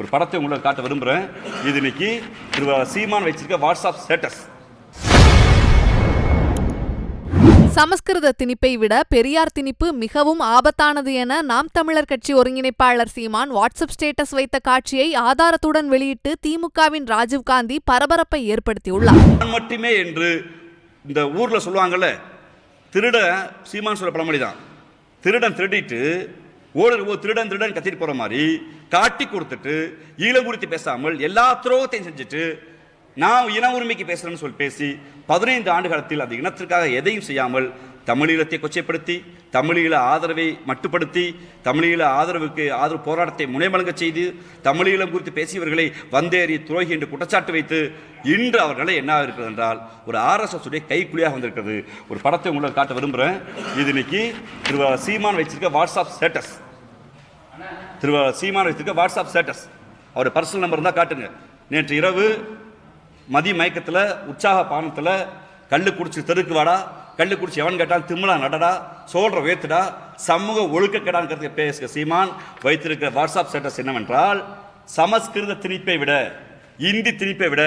ஒரு படத்தை உங்களுக்கு காட்ட விரும்புகிறேன் இது இன்னைக்கு சீமான் வச்சிருக்க வாட்ஸ்அப் ஸ்டேட்டஸ் சமஸ்கிருத திணிப்பை விட பெரியார் திணிப்பு மிகவும் ஆபத்தானது என நாம் தமிழர் கட்சி ஒருங்கிணைப்பாளர் சீமான் வாட்ஸ்அப் ஸ்டேட்டஸ் வைத்த காட்சியை ஆதாரத்துடன் வெளியிட்டு திமுகவின் ராஜீவ்காந்தி பரபரப்பை ஏற்படுத்தியுள்ளார். மட்டுமே என்று இந்த ஊரில் சொல்லுவாங்கல்ல திருட சீமான் சொல்ல பழமொழி தான் திருடன் திருடிட்டு ஓடுற ஓ திருடன் திருடன் கத்திட்டு போகிற மாதிரி காட்டி கொடுத்துட்டு ஈழம் குறித்து பேசாமல் எல்லா துரோகத்தையும் செஞ்சுட்டு நான் இன உரிமைக்கு பேசுகிறேன்னு சொல்லி பேசி பதினைந்து ஆண்டு காலத்தில் அந்த இனத்திற்காக எதையும் செய்யாமல் தமிழீழத்தை கொச்சைப்படுத்தி தமிழீழ ஆதரவை மட்டுப்படுத்தி தமிழீழ ஆதரவுக்கு ஆதரவு போராட்டத்தை முனைமலங்க செய்து தமிழீழம் குறித்து பேசியவர்களை வந்தேறி துரோகி என்று குற்றச்சாட்டு வைத்து இன்று அவர்களை என்ன இருக்கிறது என்றால் ஒரு ஆர்எஸ்எஸ் உடைய கைக்குழியாக வந்திருக்கிறது. ஒரு படத்தை உங்களுக்கு காட்ட விரும்புகிறேன் இது இன்னைக்கு திரு சீமான் வச்சிருக்க வாட்ஸ்அப் ஸ்டேட்டஸ். திரு சீமான் வச்சிருக்க வாட்ஸ்அப் ஸ்டேட்டஸ். அவருடைய பர்சனல் நம்பர் தான் காட்டுங்க. நேற்று இரவு மதி மயக்கத்தில் உற்சாக பானத்தில் கல் குடிச்சு தெருக்கு வாடா கள்ளு குடிச்சு எவன் கேட்டால் திம்மலா நடடா சோழ்ற வேத்துடா சமூக ஒழுக்கக்கேடான்னு பேசுகிற சீமான் வைத்திருக்கிற வாட்ஸ்அப் ஸ்டேட்டஸ் என்னவென்றால் சமஸ்கிருத திணிப்பை விட இந்தி திணிப்பை விட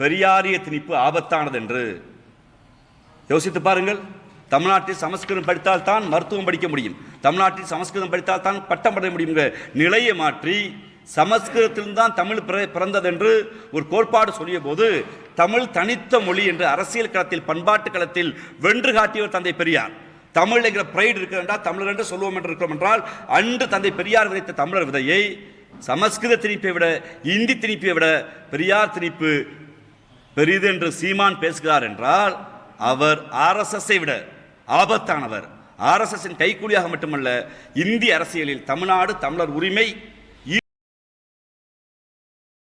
பெரியாரிய திணிப்பு ஆபத்தானது என்று. யோசித்து பாருங்கள் தமிழ்நாட்டில் சமஸ்கிருதம் படித்தால் தான் மருத்துவம் படிக்க முடியும். தமிழ்நாட்டில் சமஸ்கிருதம் படித்தால் தான் பட்டம் படைய முடியுங்கிற நிலையை மாற்றி சமஸ்கிருதத்திலிருந்து தான் தமிழ் பிற- பிறந்தது என்று ஒரு கோட்பாடு சொல்லிய போது தமிழ் தனித்த மொழி என்று அரசியல் களத்தில் பண்பாட்டு களத்தில் வென்று காட்டியவர் தந்தை பெரியார். தமிழ் என்கிற பிரைடு இருக்கிறதா தமிழர் என்று சொல்லுவோம் என்று இருக்கிறோம் என்றால் அன்று தந்தை பெரியார் விதைத்த தமிழர் விதையை சமஸ்கிருத திணிப்பை விட இந்தி திணிப்பை விட பெரியார் திணிப்பு பெரிது என்று சீமான் பேசுகிறார் என்றால் அவர் ஆர்எஸ்எஸ்ஸை விட ஆபத்தானவர். ஆர்எஸ்எஸ்ஸின் கைக்கூலியாக மட்டுமல்ல இந்திய அரசியலில் தமிழ்நாடு தமிழர் உரிமை